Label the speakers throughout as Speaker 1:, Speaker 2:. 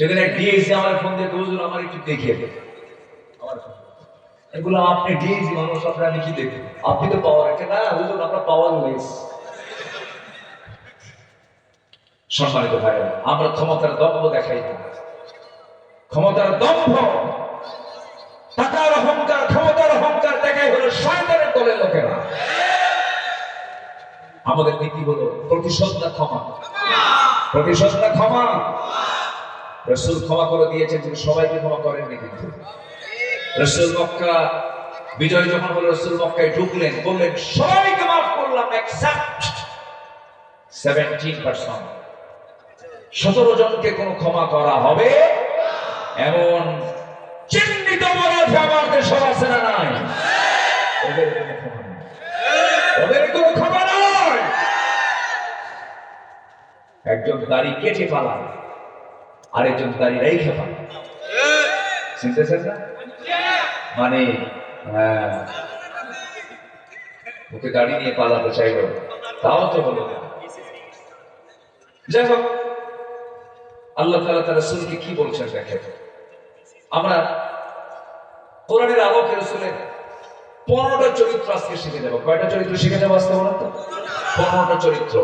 Speaker 1: সেদিন এক ডিএসি আমার ফোন দিয়ে হুজুর আমার একটু দেখিয়ে দেন আমার বললাম, আপনি ডিএসি মানুষ আপনি আমি কি দেখব? আপনি তো পাওয়ার একটা না হুজুর আমরা পাওয়ার লেস সম্মানিত ভাইরা আমরা ক্ষমতার দম্ভ দেখাই। না ক্ষমতার দম্ভ, টাকার অহংকার, ক্ষমতার অহংকার দেখাই হলো শয়তানের দলের লোকেরা। আমাদের নীতি হলো প্রতিশোধ ক্ষমা। প্রতিশোধ ক্ষমা। রসুল ক্ষমা করে দিয়েছেন, কিন্তু সবাইকে ক্ষমা করেননি কিন্তু। রসুল মক্কা, বিজয় যখন হলো, রসুল মক্কায় ঢুকলেন, বললেন, সবাইকে মাফ করলাম এক্সেপ্ট সেভেন্টিন পার্সেন্ট সতেরো জনকে কোনো ক্ষমা করা হবে? এমন চিহ্নিত অপরাধী আমার দেশের আছে নেই। ওদের কোনো ক্ষমা নয় একজন দাড়ি কেটে পালায় আরেকজন দাড়ি রেখে পালায় শুনতেছেন না? মানে আহ, ওকে দাড়ি নিয়ে পালাতে চাইল। তাও তো হলো যাই হোক আল্লাহ তালা তার রসুলকে কি বলছেন দেখেন। আমরা কোরআনের আলোকে রসুলের পনেরোটা চরিত্র আজকে শিখে যাব। কয়টা চরিত্র শিখে যাব আজকে বলেন তো? পনেরোটা চরিত্র।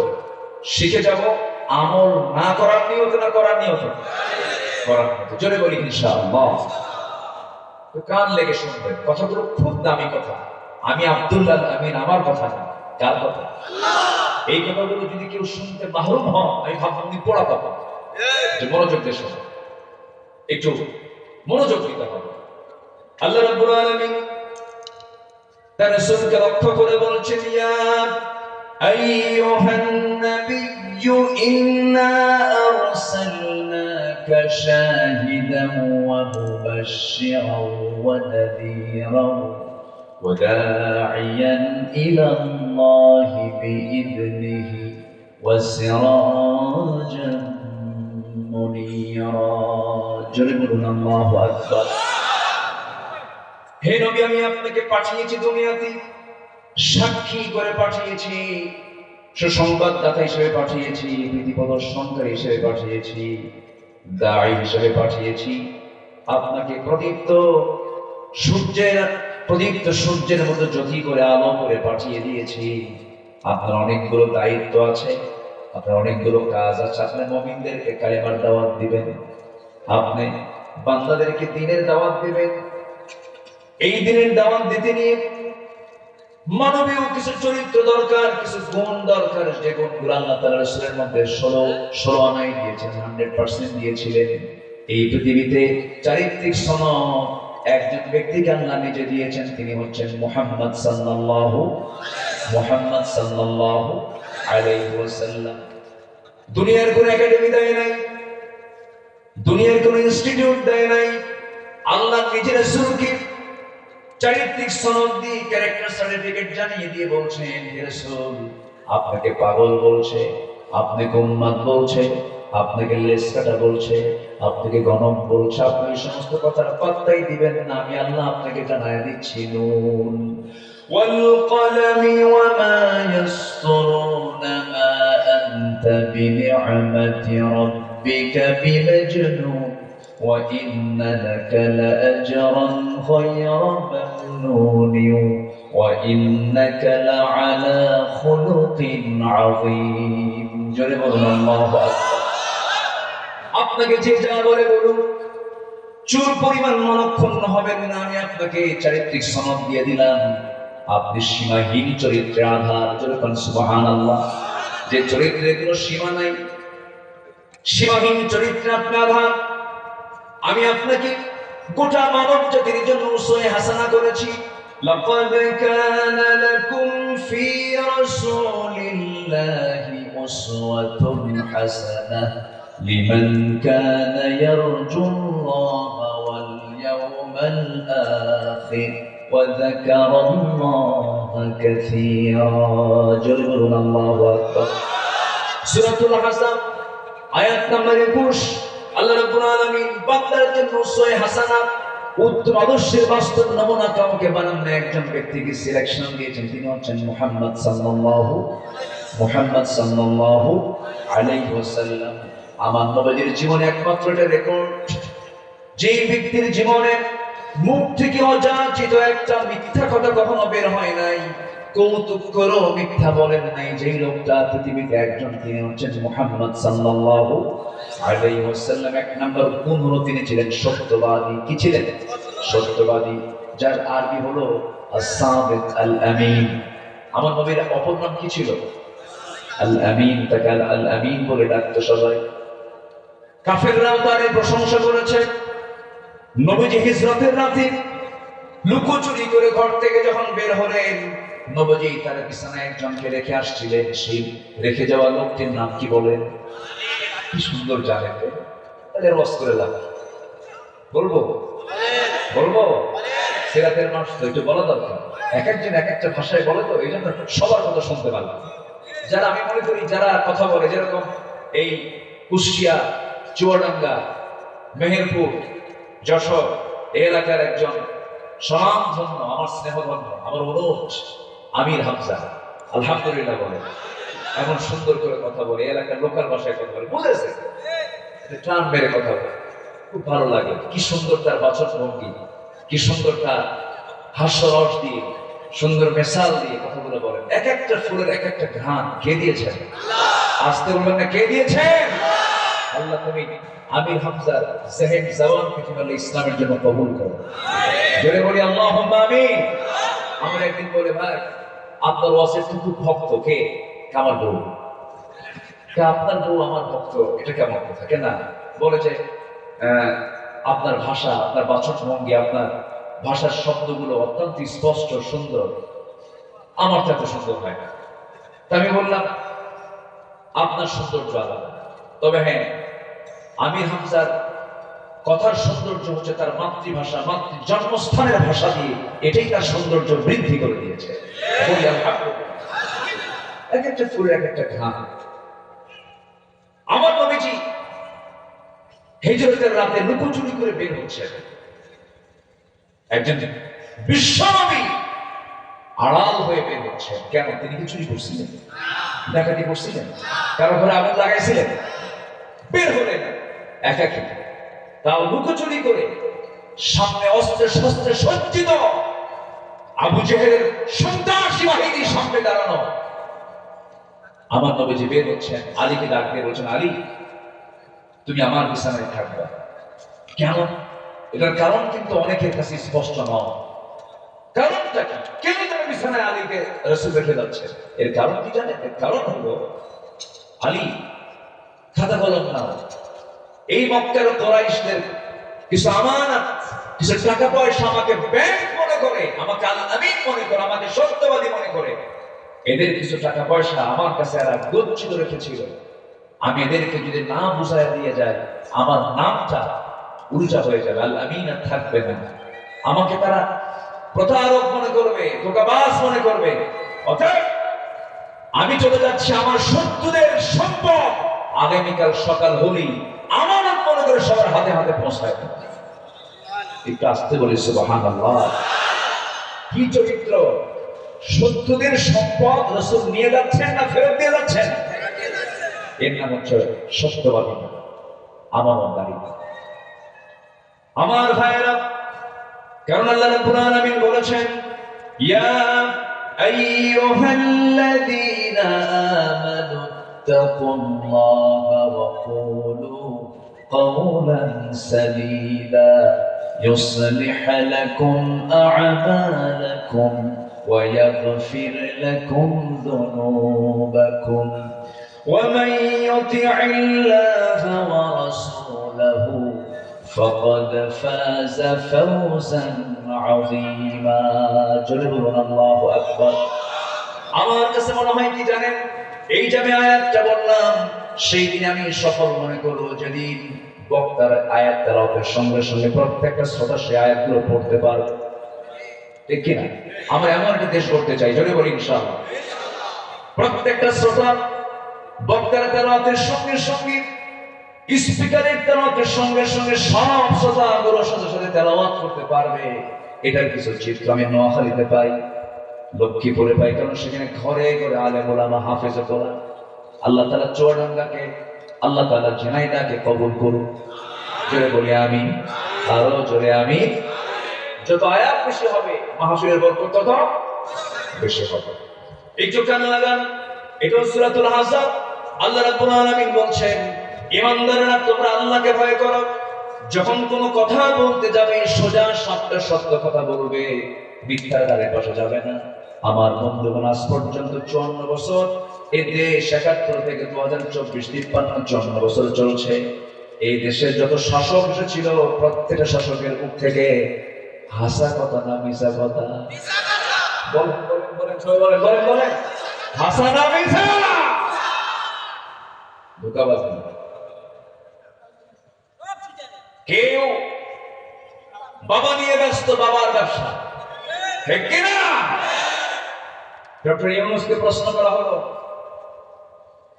Speaker 1: শিখে যাব আমল না করার নিয়ত না করার নিয়ত? করার নিয়ত। জোরে বলি ইনশাআল্লাহ। তো কান লেগে শুনবেন কথাগুলো খুব দামি কথা। আমি আব্দুল্লাহ আমিন আমার কথা না কার কথা? এই কথাগুলো যদি কেউ শুনতে মাহরুম হন আমি ভাবলাম উনি পড়া যে মনোযোগ দিয়ে শোনো একটু মনোযোগ দিতে হবে। আল্লাহ রাব্বুল আলামিন তার রাসূলকে লক্ষ্য করে বলছেন ইয়া আইয়ুহান নাবিয়্যু ইন্না আরসালনাকা শাহিদান ওয়া মুবাশশিরান ওয়া নাযীরান وداعيا إلى الله بإذنه وسراجا منيرا جربنا الله أكبر হে নবী আমি আপনাকে পাঠিয়েছি দুনিয়াতে সাক্ষী করে পাঠিয়েছি, সুসংবাদদাতা হিসেবে পাঠিয়েছি বিধি প্রদর্শনকারী হিসেবে পাঠিয়েছি, দায়ী হিসেবে পাঠিয়েছি। আপনাকে প্রদীপ্ত সূর্যের প্রদীপ্ত সূর্যের মতো জ্যোতি করে আলো করে পাঠিয়ে দিয়েছি। আপনার অনেকগুলো দায়িত্ব আছে, আপনার অনেকগুলো কাজ আছে, আপনার মমিনদেরকে কালেমার দাওয়াত দিবেন। আপনি বান্দাদেরকে দিনের দাওয়াত দিবেন। এই দিনের দাওয়াত দিতে নিয়ে মানবীয় কিছু চরিত্র দরকার, কিছু গুণ দরকার, যে আল্লাহ তাআলা রাসূলের মধ্যে ষোলো ষোলো আনাই দিয়েছেন হান্ড্রেড পার্সেন্ট দিয়েছিলেন। এই পৃথিবীতে চারিত্রিক একজন ব্যক্তিকে আল্লাহ নিজে দিয়েছেন, তিনি হচ্ছেন মুহাম্মদ সাল্লাল্লাহু, মুহাম্মদ দুনিয়ার কোন একাডেমি দেয় নাই, দুনিয়ার কোন ইনস্টিটিউট দেয় নাই, আল্লাহ নিজের চারিত্রিক সনদ দিয়ে ক্যারেক্টার সার্টিফিকেট জানিয়ে দিয়ে বলছেন হে রাসূল আপনাকে পাগল বলছে আপনাকে উন্মাদ বলছে আপনাকে লেস কাটা বলছে আপনাকে গণক বলছে আপনি এই সমস্ত কথার পাত্তাই দিবেন না আমি আল্লাহ আপনাকে জানায় দিচ্ছি নুন والقلم وما يسطرون ما أنت بنعمة ربك بمجنون وإن لك لأجرا غير ممنون وإنك لعلى خلق عظيم جرب الله أكبر আপনাকে যে যা বলে বলুন চুর পরিমাণ মনক্ষুণ্ণ হবেন না আমি আপনাকে চারিত্রিক সনদ দিয়ে দিলাম আপনি সীমাহীন চরিত্রের আধার যেরকম সুবাহান আল্লাহ যে চরিত্রের কোনো সীমা নাই সীমাহীন চরিত্রে আপনি আধার আমি আপনাকে গোটা মানব জাতির জন্য উসওয়ে হাসানা করেছি لقد كان لكم في رسول الله أسوة حسنة لمن كان يرجو الله واليوم الآخر وذكر الله كثيرا جرنا الله أكبر سورة الحسن আয়াত নাম্বার একুশ আল্লাহ রাব্বুল আলামিন বান্দার জন্য উসওয়ে হাসানা উত্তম আদর্শের বাস্তব নমুনা কাউকে বানান একজন ব্যক্তিকে সিলেকশন দিয়েছেন। তিনি হচ্ছেন মুহাম্মদ সাল্লাল্লাহু মুহাম্মদ সাল্লাল্লাহু আলাইহি ওয়াসাল্লাম। আমার নবীর জীবনে একমাত্র এটা রেকর্ড যেই ব্যক্তির জীবনে মুখ থেকে অযাচিত একটা মিথ্যা কথা কখনো বের হয় নাই। কৌতুক করো, মিথ্যা বলেন নাই। লোকটা পৃথিবীতে একজন, তিনি হচ্ছেন মুহাম্মদ সাল্লাল্লাহু আলাইহি ওয়াসাল্লাম। এক তিনি ছিলেন সত্যবাদী। কি ছিলেন? সত্যবাদী, যার আরবি হলো আস-সাদিক আল-আমিন। আমার নবীর অপর নাম কি ছিল? আল আমিন তাকে আল আল আমিন বলে ডাকতো সবাই। কাফেররাও তার প্রশংসা করেছে। নবীজি হিজরতের রাতে লুকোচুরি করে ঘর থেকে যখন বের হলেন নবজি তার বিছানায় একজনকে রেখে আসছিলেন, সেই রেখে যাওয়া লোকটির নাম কি বলেন? কি সুন্দর জানেন তাহলে রস করে লাভ বলব? বলব? সিরাতের মানুষ তো একটু বলা দরকার। এক একজন এক একটা ভাষায় বলে তো, এই জন্য সবার কথা শুনতে পারলাম। যারা আমি মনে করি, যারা কথা বলে, যেরকম এই কুষ্টিয়া, চুয়াডাঙ্গা, মেহেরপুর, যশোর এলাকার একজন স্বনামধন্য আমার স্নেহধন্য, আমার অনুজ আমির হামজা আলহামদুলিল্লাহ বলে। এমন সুন্দর করে কথা বলে, এলাকার লোকাল ভাষায় কথা বলে, বুঝেছে? টান মেরে কথা বলে। খুব ভালো লাগে। কি সুন্দর তার বাচন ভঙ্গি, কি সুন্দর তার হাস্যরস দিয়ে, সুন্দর মেসাল দিয়ে কথাগুলো বলেন এক একটা ফুলের এক একটা ঘ্রাণ কে দিয়েছেন আসতে বলবেন না, কে দিয়েছেন আল্লাহ তুমি আমির হামজার জেহেন জওয়ান আল্লাহ ইসলামের জন্য কবুল করো। জোরে বলি আল্লাহ আমিন। আমার একদিন বলে, ভাই আপনার ওয়াসের তো খুব ভক্ত, কে? আমার বউ। আপনার বউ আমার ভক্ত, এটা কেমন কথা? কেন বলে যে আপনার ভাষা, আপনার বাচন ভঙ্গি, আপনার ভাষার শব্দগুলো অত্যন্ত স্পষ্ট, সুন্দর। আমার তো এত সুন্দর হয় না। আমি বললাম, আপনার সৌন্দর্য আলাদা। তবে হ্যাঁ আমির হামজার কথার সৌন্দর্য হচ্ছে তার মাতৃভাষা, মাতৃ জন্মস্থানের ভাষা দিয়ে এটাই তার সৌন্দর্য বৃদ্ধি করে দিয়েছে। এক একটা ফুলের এক একটা ঘাম। আমার নবীজি হিজরতের রাতে লুকোচুরি করে বের একজন বিশ্বনবী আড়াল হয়ে বের কেন, তিনি কি চুরি করছিলেন? করছিলেন? কারও ঘরে আগুন লাগাইছিলেন? বের হলেন। একাকি। তাও লুকোচুরি করে সামনে অস্ত্রে শস্ত্রে সজ্জিত আবু জেহেলের সন্ত্রাসী বাহিনীর সামনে দাঁড়ানো। আমার নবীজি বের হচ্ছেন, আলীকে ডাক দিয়ে বলছেন, আলী, তুমি আমার বিছানায় থাকবে। কেন? এটার কারণ কিন্তু অনেকের কাছে স্পষ্ট নয়। কারণটা কি? কেন তারা বিছানায় আলীকে রসুল রেখে যাচ্ছে? এর কারণ কি জানেন? এর কারণ হলো, আলী খাতা কলম না এই মক্কার কোরাইশদের কিছু আমানত, কিছু টাকা পয়সা আমাকে ব্যাংক মনে করে, আমাকে আল আমিন মনে করে, আমাকে সত্যবাদী মনে করে। এদের কিছু টাকা পয়সা আমার কাছে এরা গচ্ছিত রেখেছিল। আমি এদেরকে যদি না বুঝায় দিয়ে যাই, আমার নামটা উল্টা হয়ে যাবে আল আমিন আর থাকবে না। আমাকে তারা প্রতারক মনে করবে, ধোকাবাজ মনে করবে। অতএব আমি চলে যাচ্ছি আমার শত্রুদের সম্পদ। আগামীকাল সকাল হলেই আমার মনে করে সবার হাতে হাতে পৌঁছায়। একটু আসতে বলি সুবাহান কি চরিত্র শত্রুদের সম্পদ রসুল নিয়ে যাচ্ছেন না ফেরত দিয়ে যাচ্ছেন এর নাম হচ্ছে সত্যবাদী আমার দাঁড়িয়ে আমার ভাইয়েরা কারণ আল্লাহ রাব্বুল আলামিন বলেছেন ইয়া আইয়ুহাল্লাযীনা আমানু তাকুল্লাহা ওয়া কুলু قولا سديدا يصلح لكم أعمالكم ويغفر لكم ذنوبكم ومن يطع الله ورسوله فقد فاز فوزا عظيما جلبنا الله أكبر আমার কাছে মনে হয় কি জানেন এই যে আমি আয়াতটা বললাম সেই দিন আমি সফল মনে করবো যেদিন বক্তার আয়াত তেলাওয়াতের সঙ্গে সঙ্গে প্রত্যেকটা শ্রোতা সে আয়াতগুলো পড়তে পারবে। ঠিক কিনা? আমরা এমন একটা দেশ করতে চাই, জোরে বলি ইনশাআল্লাহ। প্রত্যেকটা শ্রোতা বক্তার তেলাওয়াতের সঙ্গে সঙ্গে, স্পিকারের তেলাওয়াতের সঙ্গে সঙ্গে সব শ্রোতা গুলোর সাথে সাথে তেলাওয়াত করতে পারবে। এটার কিছু চিত্র আমি নোয়াখালীতে পাই, লক্ষ্মীপুরে পাই, কারণ সেখানে ঘরে ঘরে আলে বলামা হাফেজে তোলা আল্লাহ তালা চুয়াডাঙ্গাকে আল্লাহ তাআলা জেনাইদাকে কবুল করুন জোরে বলি আমি আরও জোরে আমি যত আয়াত বেশি হবে, মাহফিলের বরকত তত বেশি হবে। একটু লাগান। এটা সূরাতুল হাসাব আল্লাহ রাব্বুল আলামিন বলছেন তোমরা আল্লাহকে ভয় করো। যখন কোনো কথা বলতে যাবে, সোজা সত্য সত্য কথা বলবে। মিথ্যার দ্বারে বসা যাবে না। আমার বন্ধুগণ, আজ পর্যন্ত চুয়ান্ন বছর এই দেশ একাত্তর থেকে দু হাজার চব্বিশ, তিপ্পান্ন চুয়ান্ন বছর চলছে। এই দেশের যত শাসক এসেছিল প্রত্যেকটা শাসকের মুখ থেকে হাসা কথা না মিশা কথা। কেউ বাবা নিয়ে ব্যস্ত, বাবার ব্যবসা। ঠিক কিনা? ডক্টর ইউনুসকে প্রশ্ন করা হলো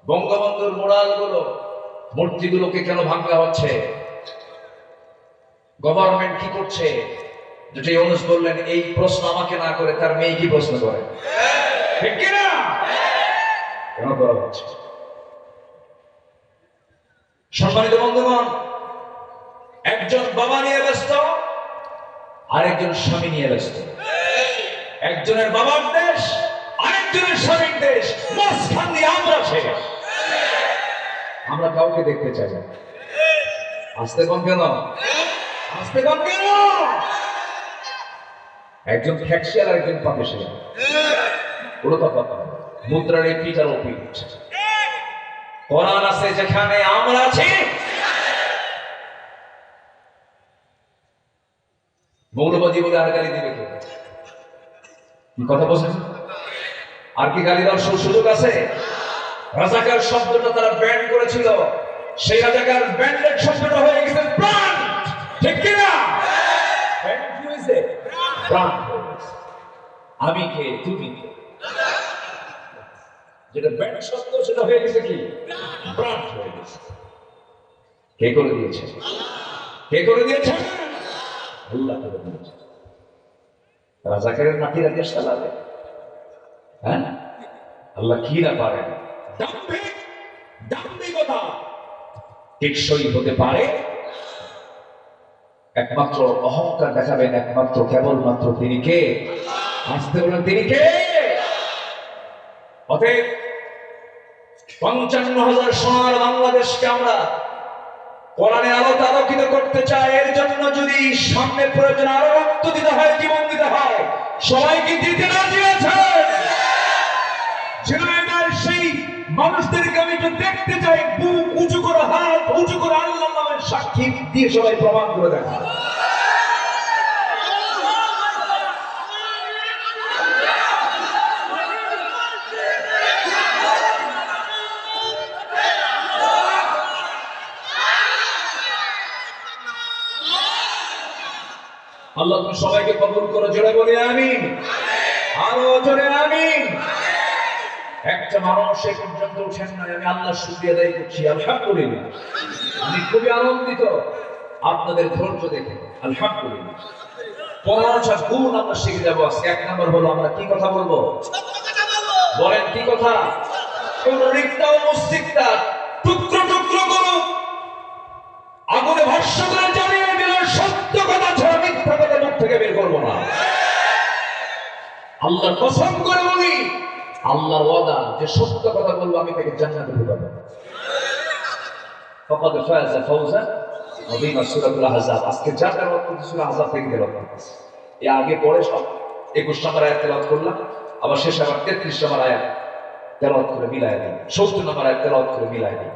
Speaker 1: বঙ্গবন্ধুর মোড়ালগুলো মূর্তিগুলোকে কেন ভাঙা হচ্ছে? গভর্নমেন্ট কি করছে? যেটা ইউনুস বললেন এই প্রশ্ন আমাকে না করে তার মেয়ে কি প্রশ্ন করে? ঠিক কিনা? কেন করা হচ্ছে? সম্মানিত বন্ধুগণ একজন বাবা নিয়ে ব্যস্ত আরেকজন স্বামী নিয়ে ব্যস্ত। একজনের বাবার দেশ আরেকজনের স্বামীর দেশ মাঝখান দিয়ে আমরা ছেড়ে। আমরা কাউকে দেখতে চাই না। আসতে কম কেন? আসতে কম কেন? একজন ফ্যাক্সিয়াল আর একজন পাকিস্তান পুরো তফাৎ নেই। মুদ্রার এই পিঠ আর ও পিঠ কোরআন আছে যেখানে আমরা আছি। মৌলবাদী বলে আর গালি দিবে কথা বলছেন? আর কি গালি দেওয়ার সুযোগ আছে? রাজাকার শব্দটা তারা ব্যান্ড করেছিল। সেই রাজাকার ব্যান্ডেড শব্দটা হয়ে গেছে প্রাণ। ঠিক কিনা? প্রাণ আমি কে? তুমি কে? যেটা শব্দ, সেটা হয়ে গেছে কি? প্রাণ হয়ে গেছে। কে করে দিয়েছে? কে করে দিয়েছে? আল্লাহ করে দিয়েছে। রাজাকারের নাতিরা দেশ চালাবে হ্যাঁ? আল্লাহ কি না পারেন? দাম্ভিক, দাম্ভিকতা টেকসই হতে পারে। একমাত্র অহংকার দেখাবেন একমাত্র, কেবলমাত্র তিনি কে? আসতে বলেন, তিনি কে? অতএব পঞ্চান্ন হাজার সোনার বাংলাদেশকে আমরা কোরআনের আলোকিত করতে চাই। এর জন্য যদি সামনে প্রয়োজন আরও রক্ত দিতে হয়, জীবন দিতে হয়, সবাইকে দিতে রাজি আছে সেই মানুষদেরকে আমি একটু দেখতে চাই, বুক উঁচু করে, হাত উঁচু করে আল্লাহ নামের সাক্ষী দিয়ে সবাই প্রমাণ করে দেখা আল্লাহ তুমি সবাইকে কবুল করো, জোরে বলে, আমিন। আরও জোরে, আমিন। একটা মানুষ এ পর্যন্ত উঠেন না আমি আল্লাহ শুক্রিয়া আদায় করছি, আলহামদুলিল্লাহ। আমি খুবই আনন্দিত। আপনাদের ধৈর্য দেখে, আলহামদুলিল্লাহ। পনেরোটা গুণ আমরা শিখে যাব আজকে। এক নম্বর হলো আমরা কি কথা বলব? বলেন কি কথা? কোন রিক্তা ও মস্তিকটা টুকরো টুকরো করুক, আগুনে ভস্য করে জ্বালিয়ে দিল সত্য কথা ছাড়া মিথ্যা কথা মুখ থেকে বের করব না। আল্লাহর কসম করে বলি আল্লাহর ওয়াদা যে সত্য কথা বলবো আমি তাকে জান্নাতে ঢুকাবো فقد فاز فوزا عظيما سورة الأحزاب আজকে যা তেলাওয়াত করছি সূরা আহজাব থেকে তেলাওয়াত করতেছি এর আগে পরে সব 21 নম্বর আয়াত তেলাওয়াত করলাম আবার শেষে আবার 33 নম্বর আয়াত তেলাওয়াত করে মিলায় দিই 70 নম্বর আয়াত তেলাওয়াত করে মিলায় দিই